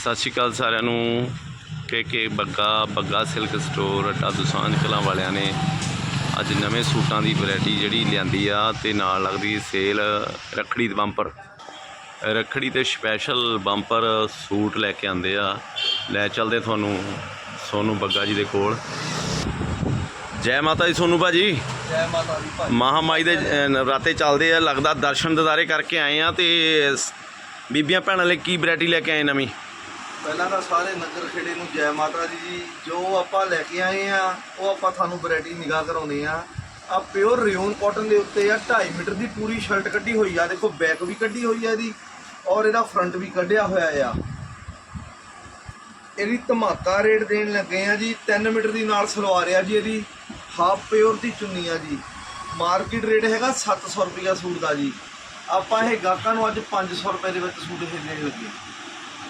ਸਤਿ ਸ਼੍ਰੀ ਅਕਾਲ ਸਾਰਿਆਂ ਨੂੰ। K K Bagga Bagga silk store ਅੱਡਾ ਦੁਸਾਂਝ ਕਲਾਂ ਵਾਲਿਆਂ ਨੇ ਅੱਜ ਨਵੇਂ ਸੂਟਾਂ ਦੀ ਵੈਰਾਈਟੀ ਜਿਹੜੀ ਲਿਆਂਦੀ ਆ ਤੇ ਨਾਲ ਲੱਗਦੀ ਸੇਲ ਰੱਖੜੀ ਦੇ ਬੰਪਰ। ਰੱਖੜੀ ਤੇ ਸਪੈਸ਼ਲ ਬੰਪਰ ਸੂਟ ਲੈ ਕੇ ਆਂਦੇ ਆ। ਲੈ ਚੱਲਦੇ ਤੁਹਾਨੂੰ ਸੋਨੂ ਬੱਗਾ ਜੀ ਦੇ ਕੋਲ। ਜੈ ਮਾਤਾ ਦੀ ਸੋਨੂ ਭਾਜੀ। ਜੈ ਮਾਤਾ ਦੀ ਮਹਾਮਾਈ ਦੇ ਨਵਰਾਤੇ ਚੱਲਦੇ ਆ ਲੱਗਦਾ ਦਰਸ਼ਨ ਦਿਦਾਰੇ ਕਰਕੇ ਆਏ ਆ ਤੇ ਬੀਬੀਆਂ ਭੈਣਾਂ ਲਈ ਕੀ ਵੈਰਾਈਟੀ ਲੈ ਕੇ ਆਏ ਨਵੀਂ? ਪਹਿਲਾਂ ਤਾਂ ਸਾਰੇ ਨਗਰ ਖੇੜੇ ਨੂੰ ਜੈ ਮਾਤਾ ਦੀ ਜੀ, ਜੋ ਆਪਾਂ ਲੈ ਕੇ ਆਏ ਆ, ਉਹ ਆਪਾਂ ਤੁਹਾਨੂੰ ਵੈਰਾਈਟੀ ਨਿਗਾਹ ਕਰਾਉਨੇ ਆ। ਆ ਪਿਓਰ ਰਿਓਨ ਕਾਟਨ ਦੇ ਉੱਤੇ ਆ 2.5 ਮੀਟਰ ਦੀ ਪੂਰੀ ਸ਼ਰਟ ਕੱਢੀ ਹੋਈ ਆ, ਦੇਖੋ ਬੈਕ ਵੀ ਕੱਢੀ ਹੋਈ ਆ ਇਹਦੀ ਔਰ ਇਹਦਾ ਫਰੰਟ ਵੀ ਕੱਢਿਆ ਹੋਇਆ ਆ। ਇਹਦੀ ਧਮਾਕਾ ਰੇਟ ਦੇਣ ਲੱਗੇ ਆ ਜੀ 3 ਮੀਟਰ ਦੀ ਨਾਲ ਸਲਵਾਰ ਆ ਜੀ ਇਹਦੀ ਹਾਫ ਪਿਓਰ ਦੀ ਚੁੰਨੀ ਆ ਜੀ। ਮਾਰਕੀਟ ਰੇਟ ਹੈਗਾ 700 ਰੁਪਿਆ ਸੂਟ ਦਾ ਜੀ। ਆਪਾਂ ਇਹ ਗਾਹਕਾਂ ਨੂੰ ਅੱਜ 500 ਰੁਪਏ ਦੇ ਵਿੱਚ ਸੂਟ ਇਹ ਦੇਣ ਲੱਗੇ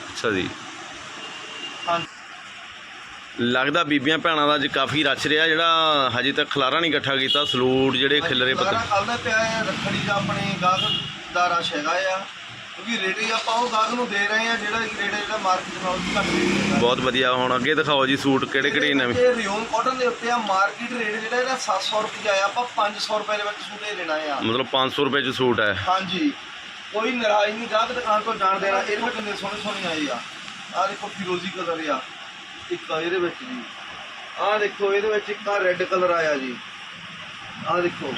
ਅੱਛਾ ਜੀ। ਲੱਗਦਾ ਬੀਬੀਆਂ ਭੈਣਾਂ ਦਾ ਅੱਜ ਕਾਫੀ ਰਚ ਰਿਹਾ ਜਿਹੜਾ ਹਜੇ ਤੱਕ ਖਲਾਰਾ ਨਹੀਂ ਇਕੱਠਾ ਕੀਤਾ ਸਲੂਟ ਜਿਹੜੇ ਖਿਲਰੇ ਪਤਾ। ਕੱਲ ਦਾ ਪਿਆ ਹੈ ਰੱਖੜੀ ਦਾ ਆਪਣੇ ਗਾਹਕ ਦਾ ਰਸ਼ ਹੈਗਾ ਆ ਕਿਉਂਕਿ ਰੇਟ ਆਪਾਂ ਉਹ ਗਾਹਕ ਨੂੰ ਦੇ ਰਹੇ ਆ ਜਿਹੜਾ ਰੇਟ ਜਿਹੜਾ ਮਾਰਕੀਟ ਨਾਲੋਂ ਵੀ ਘੱਟ ਰੇਟ ਹੈਗਾ। ਬਹੁਤ ਵਧੀਆ ਹੁਣ ਅੱਗੇ ਦਿਖਾਓ ਜੀ ਸੂਟ ਕਿਹੜੇ ਕਿਹੜੇ ਨਵੇਂ। ਇਹ ਰਿਓਨ ਕਾਟਨ ਦੇ ਉੱਤੇ ਆ ਮਾਰਕੀਟ ਰੇਟ ਜਿਹੜਾ ਇਹਦਾ 700 ਰੁਪਏ ਆ ਆਪਾਂ 500 ਰੁਪਏ ਦੇ ਵਿੱਚ ਸੂਟ ਇਹ ਦੇਣਾ ਆ। ਮਤਲਬ 500 ਰੁਪਏ ਚ ਸੂਟ ਹੈ। ਹਾਂਜੀ। ਕੋਈ ਨਾਰਾਜ਼ ਨਹੀਂ ਗਾਹਕ ਦੁਕਾਨ ਤੋਂ ਜਾਣ ਦੇਣਾ ਇਹਦੇ ਵਿੱਚ ਕਿੰਨੇ ਸੋਹਣੇ ਸੋਹਣੇ ਆਏ ਆ। ਆ ਦੇਖੋ ਫਿਰੋਜ਼ੀ ਕਲਰ ਆ ਇੱਕ ਆ ਇਹਦੇ ਵਿੱਚ ਜੀ। ਆ ਦੇਖੋ ਇਹਦੇ ਵਿੱਚ ਇੱਕ ਆ ਰੈੱਡ ਕਲਰ ਆਇਆ ਜੀ। ਆ ਦੇਖੋ।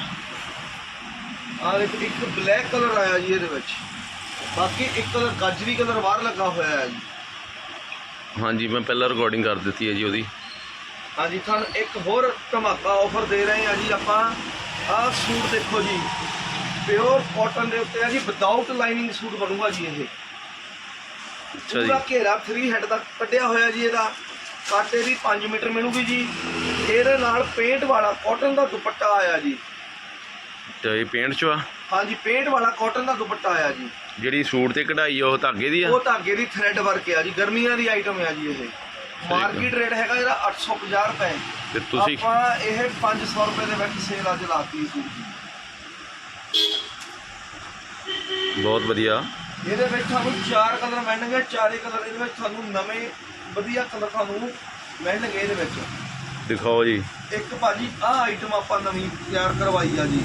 ਆ ਦੇਖੋ ਇੱਕ ਬਲੈਕ ਕਲਰ ਆਇਆ ਜੀ ਇਹਦੇ ਵਿੱਚ। ਬਾਕੀ ਇੱਕ ਕਲਰ ਗਾਜਰੀ ਕਲਰ ਬਾਹਰ ਲੱਗਾ ਹੋਇਆ ਹੈ ਜੀ। ਹਾਂਜੀ ਮੈਂ ਪਹਿਲਾਂ ਰਿਕਾਰਡਿੰਗ ਕਰ ਦਿੱਤੀ ਹੈ ਜੀ ਉਹਦੀ। ਹਾਂਜੀ ਤੁਹਾਨੂੰ ਇੱਕ ਹੋਰ ਧਮਾਕਾ ਆਫਰ ਦੇ ਰਹੇ ਹਾਂ ਜੀ ਆਪਾਂ। ਆਹ ਸੂਟ ਦੇਖੋ ਜੀ ਪਿਓਰ ਕਾਟਨ ਦੇ ਉੱਤੇ ਆ ਜੀ ਵਿਦਆਊਟ ਲਾਈਨਿੰਗ ਸੂਟ ਬਣੂਗਾ ਜੀ ਇਹ। ਅੱਛਾ ਜੀ। ਪੂਰਾ ਘੇਰਾ 3 ਹੈਡ ਦਾ ਕੱਢਿਆ ਹੋਇਆ ਜੀ ਇਹਦਾ। ਕਾਟੇ ਦੀ 5 ਮੀਟਰ ਮਿਲੂਗੀ ਜੀ। ਇਹਦੇ ਨਾਲ ਪੇਂਟ ਵਾਲਾ ਕਾਟਨ ਦਾ ਦੁਪੱਟਾ ਆਇਆ ਜੀ। ਤੇ ਇਹ ਪੇਂਟ ਚ ਆ ਹਾਂਜੀ ਪੇਂਟ ਵਾਲਾ ਕਾਟਨ ਦਾ ਦੁਪੱਟਾ ਆਇਆ ਜੀ। ਜਿਹੜੀ ਸੂਟ ਤੇ ਕਢਾਈ ਆ ਉਹ ਧਾਗੇ ਦੀ ਆ? ਉਹ ਧਾਗੇ ਦੀ ਥ੍ਰੈਡ ਵਰਕ ਆ ਜੀ। ਗਰਮੀਆਂ ਦੀ ਆਈਟਮ ਆ ਜੀ ਇਹ। ਮਾਰਕੀਟ ਰੇਟ ਹੈਗਾ ਇਹਦਾ 850 ਰੁਪਏ। ਤੇ ਤੁਸੀਂ ਆਪਾਂ ਇਹ 500 ਰੁਪਏ ਦੇ ਵਿੱਚ ਸੇਲ ਅੱਜ ਲਾਤੀ ਸੂਟ ਦੀ ਬਹੁਤ ਵਧੀਆ। ਇਹਦੇ ਵਿੱਚ ਤੁਹਾਨੂੰ ਚਾਰ ਕਲਰ ਮਿਲਣਗੇ ਚਾਰੇ ਕਲਰ ਇਹਦੇ ਵਿੱਚ ਤੁਹਾਨੂੰ ਨਵੇਂ ਵਧੀਆ ਕਲਰ ਤੁਹਾਨੂੰ ਮਿਲਣਗੇ ਇਹਦੇ ਵਿੱਚ। ਦਿਖਾਓ ਜੀ। ਇੱਕ ਭਾਜੀ ਆਹ ਆਈਟਮ ਆਪਾਂ ਨਵੀਂ ਤਿਆਰ ਕਰਵਾਈ ਆ ਜੀ।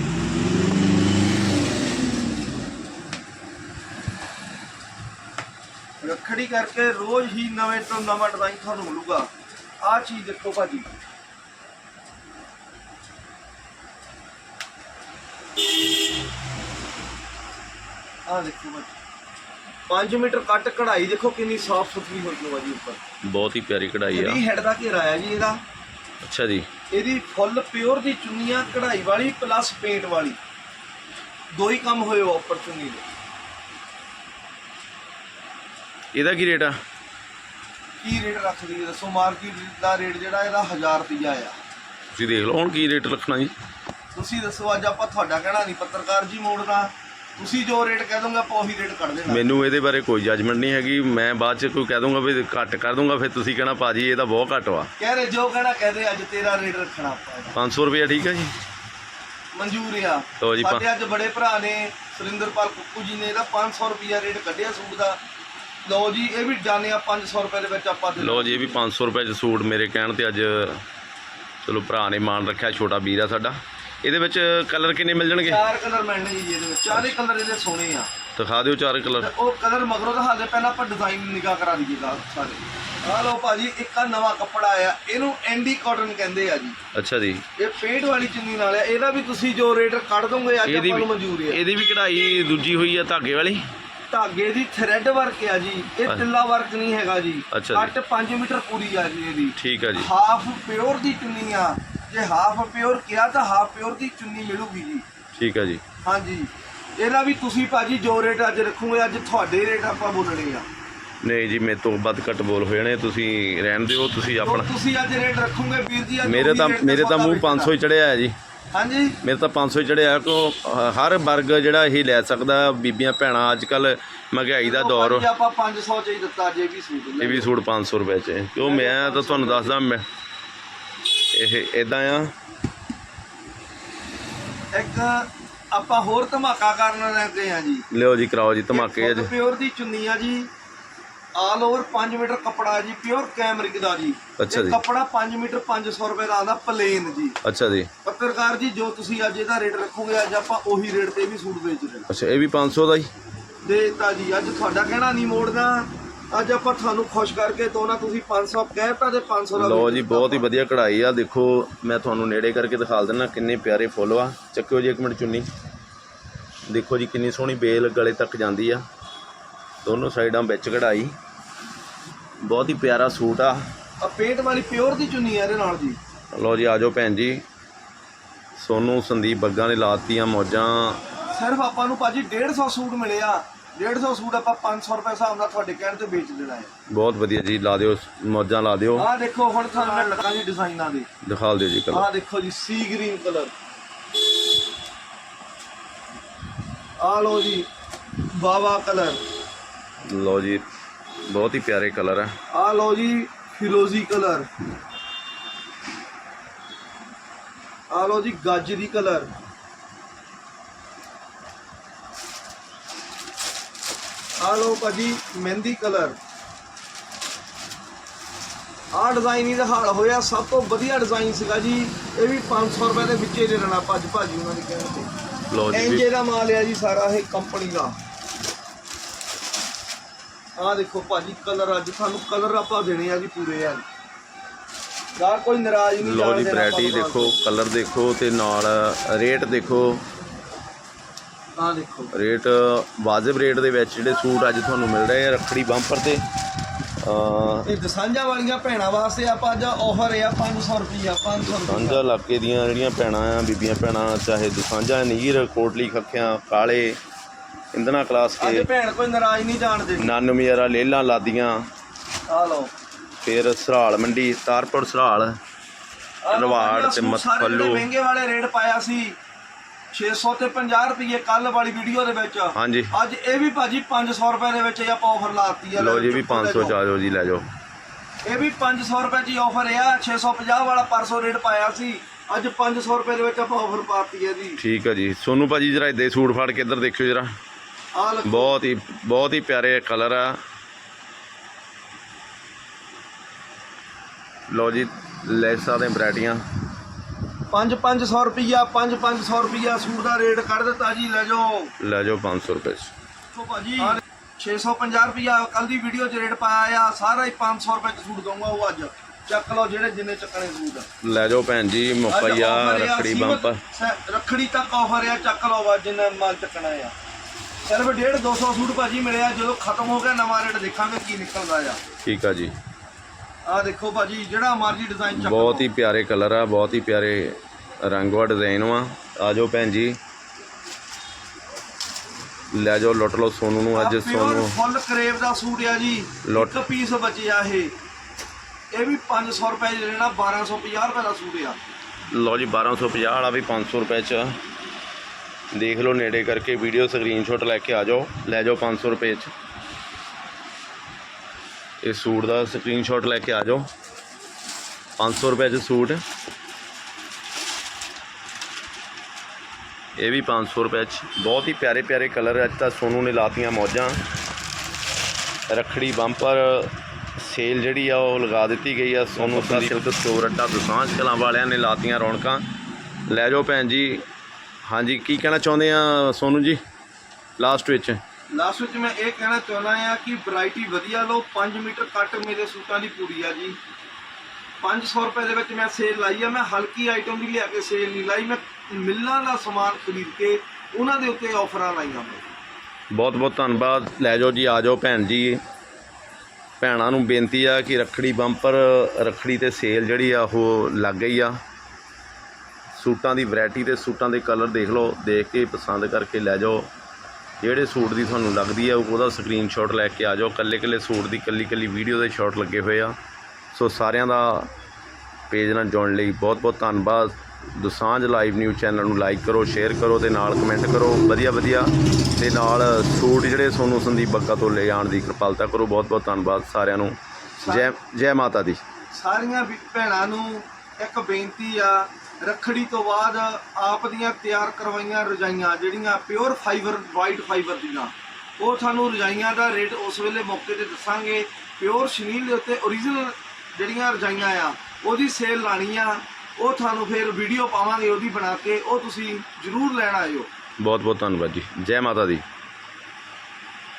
ਰੱਖੜੀ ਕਰਕੇ ਰੋਜ਼ ਹੀ ਨਵੇਂ ਤੋਂ ਨਵਾਂ ਡਿਜ਼ਾਈਨ ਤੁਹਾਨੂੰ ਮਿਲੂਗਾ। ਆਹ ਚੀਜ਼ ਦੇਖੋ ਭਾਜੀ। ਆਹ ਦੇਖੋ ਭਾਜੀ। 5 ਮੀਟਰ ਕੱਟ ਕਢਾਈ ਦੇਖੋ ਕਿੰਨੀ ਸਾਫ਼ ਸੁਥਰੀ ਹੋਈ ਹੋਈ ਜੀ ਉੱਪਰ। ਬਹੁਤ ਹੀ ਪਿਆਰੀ ਕਢਾਈ ਆ। ਇਹਦੀ ਹੈਡ ਦਾ ਘੇਰਾ ਆ ਜੀ ਇਹਦਾ। ਅੱਛਾ ਜੀ। ਇਹਦੀ ਫੁੱਲ ਪਿਓਰ ਦੀ ਚੁੰਨੀਆਂ ਕਢਾਈ ਵਾਲੀ ਪਲੱਸ ਪੇਂਟ ਵਾਲੀ। ਦੋ ਹੀ ਕੰਮ ਹੋਏ ਉੱਪਰ ਚੁੰਨੀ ਦੇ। ਇਹਦਾ ਕੀ ਰੇਟ ਆ? ਕੀ ਰੇਟ ਰੱਖਦੀ ਹੈ ਦੱਸੋ? ਮਾਰਕੀਟ ਦਾ ਰੇਟ ਜਿਹੜਾ ਇਹਦਾ 1000 ਰੁਪਿਆ ਆ। ਤੁਸੀਂ ਦੇਖ ਲਓ ਹੁਣ ਕੀ ਰੇਟ ਰੱਖਣਾ ਜੀ। ਤੁਸੀਂ ਦੱਸੋ ਅੱਜ ਆਪਾਂ ਤੁਹਾਡਾ ਕਹਿਣਾ ਨਹੀਂ ਪੱਤਰਕਾਰ ਜੀ ਮੋੜਨਾ ਤੁਸੀਂ ਜੋ ਰੇਟ ਕਹਿ ਦੋਗੇ ਆਪਾਂ ਉਹੀ ਰੇਟ ਕੱਢ ਦੇਣਾ। ਮੈਨੂੰ ਇਹਦੇ ਬਾਰੇ ਕੋਈ ਜੱਜਮੈਂਟ ਨਹੀਂ ਹੈਗੀ। ਮੈਂ ਬਾਅਦ ਚ ਕੋਈ ਕਹਿ ਦੂੰਗਾ ਵੀ ਘੱਟ ਕਰ ਦੂੰਗਾ ਫਿਰ ਤੁਸੀਂ ਕਹਿਣਾ ਭਾਜੀ ਇਹ ਤਾਂ ਬਹੁਤ ਘੱਟ ਵਾ। ਕਹਿ ਰਹੇ ਜੋ ਕਹਿਣਾ ਕਹਦੇ ਅੱਜ ਤੇਰਾ ਰੇਟ ਰੱਖਣਾ ਆਪਾਂ ਇਹਦਾ। 500 ਰੁਪਏ ਠੀਕ ਹੈ ਜੀ? ਮਨਜ਼ੂਰ ਆ। ਲਓ ਜੀ, ਪਾ- ਸਾਡੇ ਅੱਜ ਬੜੇ ਭਰਾ ਨੇ ਸੁਰਿੰਦਰਪਾਲ ਕੁੱਕੂ ਜੀ ਨੇ ਇਹਦਾ 500 ਰੁਪਿਆ ਰੇਟ ਕੱਢਿਆ ਸੂਟ ਦਾ। ਲਓ ਜੀ ਇਹ ਵੀ ਜਾਣੇ ਆ 500 ਰੁਪਏ ਦੇ ਵਿੱਚ ਆਪਾਂ ਦੇ ਲਓ ਜੀ ਇਹ ਵੀ 500 ਰੁਪਏ ਚ ਸੂਟ ਮੇਰੇ ਕਹਿਣ ਤੇ ਅੱਜ ਚਲੋ ਭਰਾ ਨੇ ਮਾਨ ਰੱਖਿਆ ਛੋਟਾ ਵੀਰ ਆ ਸਾਡਾ। ਇਹਦੇ ਵਿੱਚ ਕਲਰ ਕਿੰਨੇ ਮਿਲ ਜਾਣਗੇ? ਚਾਰ ਕਲਰ ਮਿਲਣੇ ਜੀ ਇਹਦੇ ਵਿੱਚ। ਚਾਰੇ ਕਲਰ ਇਹਦੇ ਸੋਹਣੇ ਆ। ਦਿਖਾ ਦਿਓ ਚਾਰ ਕਲਰ ਉਹ ਕਲਰ ਮਗਰੋਂ ਦਿਖਾ ਦੇ ਪਹਿਲਾਂ ਆਪਾਂ ਡਿਜ਼ਾਈਨ ਨਿਗਾਹ ਕਰਾ ਦਈਏ ਗਾ ਸਾਰੇ। ਆ ਲਓ ਭਾਜੀ ਇੱਕ ਆ ਨਵਾਂ ਕੱਪੜਾ ਆਇਆ। ਇਹਨੂੰ ਐਂਡੀ ਕਾਟਨ ਕਹਿੰਦੇ ਆ ਜੀ। ਅੱਛਾ ਜੀ। ਇਹ ਪੇਂਟ ਵਾਲੀ ਚੁੰਨੀ ਨਾਲ ਆ। ਇਹਦਾ ਵੀ ਤੁਸੀਂ ਜੋ ਰੇਟ ਕੱਢ ਦੋਗੇ ਅੱਜ ਆਪਾਂ ਨੂੰ ਮਨਜ਼ੂਰ ਹੈ ਇਹਦੀ ਵੀ ਕਢਾਈ ਦੂਜੀ ਹੋਈ ਆ ਧਾਗੇ ਵਾਲੀ? ਧਾਗੇ ਦੀ ਥ੍ਰੈਡ ਵਰਕ ਆ ਜੀ। ਇਹ ਤਿੱਲਾ ਵਰਕ ਨਹੀਂ ਹੈਗਾ ਜੀ। ਅੱਛਾ ਜੀ। ਕੱਟ 5 ਮੀਟਰ ਪੂਰੀ ਆ ਜੀ ਇਹਦੀ। ਠੀਕ ਆ ਜੀ। ਹਾਫ ਪਿਓਰ ਦੀ ਚੁੰਨੀ ਆ। ਜੇ ਹਾਫ ਪਿਓਰ ਕਿਹਾ ਤਾਂ ਹਾਫ ਪਿਓਰ ਦੀ ਚੁੰਨੀ ਮਿਲੂਗੀ ਜੀ। ਠੀਕ ਆ ਜੀ। ਹਾਂਜੀ। ਇਹਦਾ ਵੀ ਤੁਸੀਂ ਭਾਜੀ ਜੋ ਰੇਟ ਅੱਜ ਰੱਖੋਗੇ ਅੱਜ ਤੁਹਾਡੇ ਰੇਟ ਆਪਾਂ ਬੋਲਣੇ ਆ। ਨਹੀਂ ਜੀ ਮੇਰੇ ਤੋਂ ਵੱਧ ਘੱਟ ਬੋਲ ਹੋਏ ਨੇ ਤੁਸੀਂ ਰਹਿਣ ਦਿਓ ਤੁਸੀਂ ਆਪਣਾ ਤੁਸੀਂ ਅੱਜ ਰੇਟ ਰੱਖੋਗੇ ਵੀਰ ਜੀ ਅੱਜ ਮੇਰੇ ਤਾਂ ਮੇਰੇ ਤਾਂ ਮੂੰਹ ਵੇਚਣਾ। 500 ਹੀ ਚੜਿਆ ਹੈ ਜੀ। ਹਾਂਜੀ। ਮੇਰੇ ਤਾਂ 500 ਹੀ ਚੜਿਆ ਕੋ ਹਰ ਵਰਗ ਜਿਹੜਾ ਇਹ ਲੈ ਸਕਦਾ ਬੀਬੀਆਂ ਭੈਣਾਂ ਅੱਜ ਕੱਲ ਮਹਿੰਗਾਈ ਦਾ ਦੌਰ। ਆਪਾਂ 500 ਚ ਹੀ ਦਿੱਤਾ ਜੇ ਵੀ ਸੂਟ ਇਹ ਵੀ ਸੂਟ 500 ਰੁਪਏ ਚ। ਹੈ। ਕਿਉਂ ਮੈਂ ਤਾਂ ਤੁਹਾਨੂੰ ਦੱਸਦਾ ਮੈਂ ਇਹ ਇਦਾਂ ਆ। ਇੱਕ ਆਪਾਂ ਹੋਰ ਧਮਾਕਾ ਕਰਨ ਲੱਗੇ ਆ ਜੀ। ਲਿਓ ਜੀ ਕਰਾਓ ਜੀ ਧਮਾਕੇ ਅੱਜ। ਪਿਓਰ ਦੀ ਚੁੰਨੀ ਆ ਜੀ। ਆਲ ਓਵਰ 5 ਮੀਟਰ ਕੱਪੜਾ ਜੀ ਪਿਓਰ ਕੈਮਰਿਕ ਦਾ ਜੀ। ਅੱਛਾ ਜੀ। ਕੱਪੜਾ 5 ਮੀਟਰ 500 ਰੁਪਏ ਦਾ ਆਉਂਦਾ ਪਲੇਨ ਜੀ। ਅੱਛਾ ਜੀ। ਪੱਤਰਕਾਰ ਜੀ ਜੋ ਤੁਸੀਂ ਅੱਜ ਇਹਦਾ ਰੇਟ ਰੱਖੋਗੇ ਅੱਜ ਆਪਾਂ ਉਹੀ ਰੇਟ ਤੇ ਵੀ ਸੂਟ ਵੇਚ ਦੇਣਾ ਅੱਛਾ ਇਹ ਵੀ 500 ਦਾ ਹੀ? ਦੇਤਾ ਜੀ। ਅੱਜ ਤੁਹਾਡਾ ਕਹਿਣਾ ਨਹੀਂ ਮੋੜਨਾ। ਅੱਜ ਆਪਾਂ ਤੁਹਾਨੂੰ ਖੁਸ਼ ਕਰਕੇ ਤੋਣਾ ਤੁਸੀਂ 500 ਕਹਿਤਾ ਤੇ 500 ਦਾ ਲੋ ਜੀ। ਬਹੁਤ ਹੀ ਵਧੀਆ ਕਢਾਈ ਆ। ਦੇਖੋ ਮੈਂ ਤੁਹਾਨੂੰ ਨੇੜੇ ਕਰਕੇ ਦਿਖਾ ਦਿੰਦਾ ਕਿੰਨੇ ਪਿਆਰੇ ਫੁੱਲ ਆ। ਚੱਕਿਓ ਜੀ ਇੱਕ ਮਿੰਟ ਚੁੰਨੀ। ਦੇਖੋ ਜੀ ਕਿੰਨੀ ਸੋਹਣੀ ਬੇਲ ਗਲੇ ਤੱਕ ਜਾਂਦੀ ਆ। ਦੋਨੋਂ ਸਾਈਡਾਂ ਵਿੱਚ ਕਢਾਈ। ਬਹੁਤ ਹੀ ਪਿਆਰਾ ਸੂਟ ਆ। ਆ ਪੇਂਟ ਵਾਲੀ ਪਿਓਰ ਦੀ ਚੁੰਨੀ ਹੈ ਇਹਦੇ ਨਾਲ ਜੀ। ਲੋ ਜੀ ਆਜੋ ਭੈਣ ਜੀ। ਸੋਨੂੰ ਸੰਦੀਪ ਬੱਗਾ ਨੇ ਲਾਤੀਆਂ ਮੌਜਾਂ। ਸਿਰਫ ਆਪਾਂ ਨੂੰ ਭਾਜੀ 150 ਸੂਟ ਮਿਲਿਆ 150 ਸੂਟ ਆਪਾਂ 500 ਰੁਪਏ ਹਿਸਾਬ ਨਾਲ ਤੁਹਾਡੇ ਕਹਿਣ ਤੇ ਵੇਚ ਦੇਣਾ ਹੈ। ਬਹੁਤ ਵਧੀਆ ਜੀ ਲਾ ਦਿਓ ਮੌਜਾਂ ਲਾ ਦਿਓ। ਆਹ ਦੇਖੋ ਹੁਣ ਤੁਹਾਨੂੰ ਮੈਂ ਲੱਗਾ ਜੀ ਡਿਜ਼ਾਈਨਾਂ ਦੇ। ਦਿਖਾ ਦਿਓ ਜੀ ਕਲਰ ਆਹ ਦੇਖੋ ਜੀ ਸੀ ਗ੍ਰੀਨ ਕਲਰ ਆਹ ਲੋ ਜੀ ਬਾਵਾ ਕਲਰ ਲੋ ਜੀ ਬਹੁਤ ਹੀ ਪਿਆਰੇ ਕਲਰ ਆ। ਆਹ ਲੋ ਜੀ ਫਿਰੋਜ਼ੀ ਕਲਰ ਆਹ ਲੋ ਜੀ ਗਾਜਰੀ ਕਲਰ ਆਹ ਲੋ ਭਾਜੀ ਮਹਿੰਦੀ ਕਲਰ। ਆਹ ਡਿਜ਼ਾਈਨ ਇਹਦਾ ਹਾਲ ਹੋਇਆ ਸਭ ਤੋਂ ਵਧੀਆ ਡਿਜ਼ਾਈਨ ਸੀਗਾ ਜੀ। ਇਹ ਵੀ 500 ਰੁਪਏ ਦੇ ਵਿੱਚੇ ਦੇ ਦੇਣਾ ਭੱਜ ਭਾਜੀ ਉਹਨਾਂ ਦੀ ਕਹਿਣ ਤੇ। ਲੋ ਜੀ ਐਂਜੇ ਦਾ ਮਾਲ ਹੈ ਜੀ ਸਾਰਾ ਇਹ ਕੰਪਨੀ ਦਾ। ਆਹ ਦੇਖੋ ਭਾਜੀ ਕਲਰ ਅੱਜ ਤੁਹਾਨੂੰ ਕਲਰ ਆਪਾਂ ਦੇਣੇ ਆ ਜੀ ਪੂਰੇ ਆ। ਯਾਰ ਕੋਈ ਨਾਰਾਜ਼ ਨਹੀਂ ਲੋ ਜੀ ਵੈਰਾਈਟੀ ਦੇਖੋ ਕਲਰ ਦੇਖੋ ਤੇ ਨਾਲ ਰੇਟ ਦੇਖੋ। ਦੇਖੋ। ਰੇਟ ਵਾਜਬ ਰੇਟ ਦੇ ਵਿੱਚ ਜਿਹੜੇ ਸੂਟ ਅੱਜ ਤੁਹਾਨੂੰ ਮਿਲ ਰਹੇ ਆ ਰੱਖੜੀ ਬੰਪਰ ਤੇ ਇਹ ਦਸਾਂਝਾ ਵਾਲੀਆਂ ਭੈਣਾਂ ਵਾਸਤੇ ਆਪਾਂ ਅੱਜ ਆਫਰ ਆ 500 ਰੁਪਈਆ 500 ਸਾਂਝਾ ਰੁਪਈਆ। ਇਲਾਕੇ ਦੀਆਂ ਜਿਹੜੀਆਂ ਭੈਣਾਂ ਆ ਬੀਬੀਆਂ ਭੈਣਾਂ ਚਾਹੇ ਦਸਾਂਝਾ ਨੀਰ ਕੋਟਲੀ ਖੱਖਿਆਂ ਕਾਲੇ ਇੰਦਨਾ ਕਲਾਸ ਅੱਜ ਕੇ ਭੈਣ ਕੋਈ ਨਾਰਾਜ਼ ਨਹੀਂ ਜਾਣ ਦੇਣੀ। ਨਾਨਮੀਆਰਾ ਲੇਲਾਂ ਲਾਦੀਆਂ ਆਹ ਲਓ। ਫਿਰ ਸਰਾਲ ਮੰਡੀ ਤਾਰਪੁਰ ਸਰਾਲ ਰਵਾੜ ਤੇ ਮੱਥਲੂ। ਮਹਿੰਗੇ ਵਾਲੇ ਰੇਟ ਪਾਇਆ ਸੀ 600 ਤੇ 50 ਰੁਪਏ ਕੱਲ ਵਾਲੀ ਵੀਡੀਓ ਦੇ ਵਿੱਚ। ਹਾਂਜੀ। ਅੱਜ ਇਹ ਵੀ ਭਾਜੀ 500 ਰੁਪਏ ਦੇ ਵਿੱਚ ਇਹ ਆਪਾਂ ਆਫਰ ਲਾਤੀ ਆ। ਲੋ ਜੀ ਵੀ 500 ਚ ਆ ਜਾਓ ਜੀ ਲੈ ਜਾਓ। ਇਹ ਵੀ 500 ਰੁਪਏ ਦੀ ਆਫਰ ਆ। 650 ਵਾਲਾ ਪਰਸੋਂ ਰੇਟ ਪਾਇਆ ਸੀ। ਅੱਜ 500 ਰੁਪਏ ਦੇ ਵਿੱਚ ਆਪਾਂ ਆਫਰ ਪਾਤੀ ਹੈ ਜੀ। ਠੀਕ ਹੈ ਜੀ। ਸੋਨੂੰ ਭਾਜੀ ਜਰਾ ਇਦੇ ਸੂਟ ਫੜ ਕੇ ਇੱਧਰ ਦੇਖਿਓ ਜਰਾ। ਲਓ ਬਹੁਤ ਹੀ ਬਹੁਤ ਹੀ ਪਿਆਰੇ ਕਲਰ ਆ। ਲੋ ਜੀ ਲੈਸਾਂ ਦੇ ਵੈਰਾਈਟੀਆਂ 5-500 ਰੁਪਿਆ 5-500 ਰੁਪਿਆ ਸੂਟ ਦਾ ਰੇਟ ਕੱਢ ਦਿੱਤਾ ਜੀ ਲੈ ਜਾਓ। ਲੈ ਜਾਓ 500 ਰੁਪਏ 'ਚ। ਦੇਖੋ ਭਾਜੀ 650 ਰੁਪਿਆ ਕੱਲ ਦੀ ਵੀਡੀਓ 'ਚ ਰੇਟ ਪਾਇਆ ਆ ਸਾਰਾ ਹੀ 500 ਰੁਪਏ 'ਚ ਸੂਟ ਦਊਂਗਾ ਉਹ ਅੱਜ। ਚੱਕ ਲਓ ਜਿਹੜੇ ਜਿੰਨੇ ਚੱਕਣੇ ਸੂਟ ਲੈ ਜਾਓ ਭੈਣ ਜੀ ਮੁਕਈਆ ਰੱਖੜੀ ਸ- ਰੱਖੜੀ ਤੱਕ ਆਫਰ ਆ ਚੱਕ ਲਓ ਵਾ ਜਿੰਨਾ ਮਾਲ ਚੱਕਣਾ ਆ। ਸਿਰਫ 1.5 200 ਸੂਟ ਭਾਜੀ ਮਿਲਿਆ ਜਦੋਂ ਖਤਮ ਹੋ ਗਿਆ ਨਵਾਂ ਰੇਟ ਦੇਖਾਂਗੇ ਕੀ ਨਿਕਲਦਾ ਆ। ਠੀਕ ਆ ਜੀ। ਆ ਦੇਖੋ ਭਾਜੀ ਜਿਹੜਾ ਮਰਜ਼ੀ ਡਿਜ਼ਾਈਨ ਚੱਕ ਬਹੁਤ ਹੀ ਪਿਆਰੇ ਕਲਰ ਆ ਬਹੁਤ ਹੀ ਪਿਆਰੇ ਰੰਗਵਾ ਡਿਜ਼ਾਈਨ ਵਾ ਆ। ਜਾਓ ਭੈਣ ਜੀ। ਲੈ ਜਾਓ ਲੁੱਟ ਲਓ ਸੋਨੂੰ ਨੂੰ ਅੱਜ ਸੋਨੂੰ। ਫੁੱਲ ਕਰੇਵ ਦਾ ਸੂਟ ਆ ਜੀ। ਇੱਕ ਪੀਸ ਬਚਿਆ ਇਹ। ਇਹ ਵੀ 500 ਰੁਪਏ ਚ ਲੈਣਾ 1250 ਰੁਪਏ ਦਾ ਸੂਟ ਆ। ਲਓ ਜੀ 1250 ਵਾਲਾ ਵੀ 500 ਰੁਪਏ ਚ। ਦੇਖ ਲਓ ਨੇੜੇ ਕਰਕੇ ਵੀਡੀਓ ਸਕਰੀਨਸ਼ਾਟ ਲੈ ਕੇ ਆ ਜਾਓ। ਲੈ ਜਾਓ 500 ਰੁਪਏ ਚ। ਇਹ ਸੂਟ ਦਾ ਸਕਰੀਨਸ਼ਾਟ ਲੈ ਕੇ ਆ ਜਾਓ। 500 ਰੁਪਏ ਚ ਸੂਟ ਇਹ ਵੀ 500 ਰੁਪਏ ਚ। ਬਹੁਤ ਹੀ ਪਿਆਰੇ ਪਿਆਰੇ ਕਲਰ ਅੱਜ ਤਾਂ ਸੋਨੂ ਨੇ ਲਾਤੀਆਂ ਮੌਜਾਂ। ਰੱਖੜੀ ਬੰਪਰ ਸੇਲ ਜਿਹੜੀ ਆ ਉਹ ਲਗਾ ਦਿੱਤੀ ਗਈ ਆ ਸੋਨੂ ਦਾ। ਸਿਲਕ ਸਟੋਰ ਅੱਡਾ ਦੁਸਾਂਝ ਕਲਾਂ ਵਾਲਿਆਂ ਨੇ ਲਾਤੀਆਂ ਰੌਣਕਾਂ। ਲੈ ਜਾਓ ਭੈਣ ਜੀ। ਹਾਂਜੀ ਕੀ ਕਹਿਣਾ ਚਾਹੁੰਦੇ ਆ ਸੋਨੂ ਜੀ? ਲਾਸਟ ਵਿੱਚ। ਲਾਸਟ ਵਿੱਚ ਮੈਂ ਇਹ ਕਹਿਣਾ ਚਾਹੁੰਦਾ ਆ ਕਿ ਵੈਰਾਈਟੀ ਵਧੀਆ ਲਓ 5 ਮੀਟਰ ਕੱਟ ਮੇਰੇ ਸੂਟਾਂ ਦੀ ਪੂਰੀ ਆ ਜੀ। 500 ਰੁਪਏ ਦੇ ਵਿੱਚ ਮੈਂ ਸੇਲ ਲਾਈ ਆ, ਮੈਂ ਹਲਕੀ ਆਈਟਮ ਵੀ ਲਿਆ ਕੇ ਸੇਲ ਨਹੀਂ ਲਾਈ, ਮੈਂ ਮਿੱਲਾਂ ਦਾ ਸਮਾਨ ਖਰੀਦ ਕੇ ਉਹਨਾਂ ਦੇ ਉੱਤੇ ਆਫਰਾਂ ਲਾਈਆਂ ਮੈਂ ਬਹੁਤ ਬਹੁਤ ਧੰਨਵਾਦ। ਲੈ ਜਾਓ ਜੀ, ਆ ਜਾਓ ਭੈਣ ਜੀ। ਭੈਣਾਂ ਨੂੰ ਬੇਨਤੀ ਆ ਕਿ ਰੱਖੜੀ ਬੰਪਰ, ਰੱਖੜੀ ਤੇ ਸੇਲ ਜਿਹੜੀ ਆ, ਉਹ ਲੱਗ ਗਈ ਆ। ਸੂਟਾਂ ਦੀ ਵੈਰਾਈਟੀ ਤੇ ਸੂਟਾਂ ਦੇ ਕਲਰ ਦੇਖ ਲਓ, ਦੇਖ ਕੇ ਪਸੰਦ ਕਰਕੇ ਲੈ ਜਾਓ। ਜਿਹੜੇ ਸੂਟ ਦੀ ਤੁਹਾਨੂੰ ਲੱਗਦੀ ਆ, ਉਹਦਾ ਸਕਰੀਨਸ਼ਾਟ ਲੈ ਕੇ ਆ ਜਾਓ। ਕੱਲੇ ਕੱਲੇ ਸੂਟ ਦੀ ਕੱਲੀ ਕੱਲੀ ਵੀਡੀਓ ਦੇ ਸ਼ਾਟ ਲੱਗੇ ਹੋਏ ਆ। ਸੋ ਸਾਰਿਆਂ ਦਾ ਪੇਜ ਨਾਲ ਜੁੜਨ ਲਈ ਬਹੁਤ ਬਹੁਤ ਧੰਨਵਾਦ। ਦੁਸਾਂਝ ਲਾਈਵ ਨਿਊਜ਼ ਚੈਨਲ ਨੂੰ ਲਾਈਕ ਕਰੋ ਸ਼ੇਅਰ ਕਰੋ ਤੇ ਨਾਲ ਕਮੈਂਟ ਕਰੋ। ਵਧੀਆ ਵਧੀਆ ਤੇ ਨਾਲ ਸੂਟ ਜਿਹੜੇ ਸੋਨੂੰ ਸੰਦੀਪ ਬੱਗਾ ਤੋਂ ਲੈ ਆਉਣ ਦੀ ਕਿਰਪਾਲਤਾ ਕਰੋ। ਬਹੁਤ ਬਹੁਤ ਧੰਨਵਾਦ ਸਾਰਿਆਂ ਨੂੰ। ਜੈ ਜੈ ਮਾਤਾ ਦੀ। ਸਾਰੀਆਂ ਭੈਣਾਂ ਨੂੰ ਇੱਕ ਬੇਨਤੀ ਆ ਰੱਖੜੀ ਤੋਂ ਬਾਅਦ ਆਪ ਦੀਆਂ ਤਿਆਰ ਕਰਵਾਈਆਂ ਰਜਾਈਆਂ, ਜਿਹੜੀਆਂ ਪਿਓਰ ਫਾਈਬਰ ਵਾਈਟ ਫਾਈਬਰ ਦੀਆਂ। ਉਹ ਤੁਹਾਨੂੰ ਰਜਾਈਆਂ ਦਾ ਰੇਟ ਉਸ ਵੇਲੇ ਮੌਕੇ ਤੇ ਦੱਸਾਂਗੇ। ਪਿਓਰ ਸ਼ਨੀਲ ਦੇ ਉੱਤੇ ਓਰੀਜਨਲ ਜਿਹੜੀਆਂ ਰਜਾਈਆਂ ਆ, ਉਹਦੀ ਸੇਲ ਲਾਣੀ ਆ। ਉਹ ਤੁਹਾਨੂੰ ਫਿਰ ਵੀਡੀਓ ਪਾਵਾਂਗੇ, ਉਹਦੀ ਬਣਾ ਕੇ। ਉਹ ਤੁਸੀਂ ਜ਼ਰੂਰ ਲੈਣ ਆਇਓ। ਬਹੁਤ ਬਹੁਤ ਧੰਨਵਾਦ ਜੀ। ਜੈ ਮਾਤਾ ਦੀ।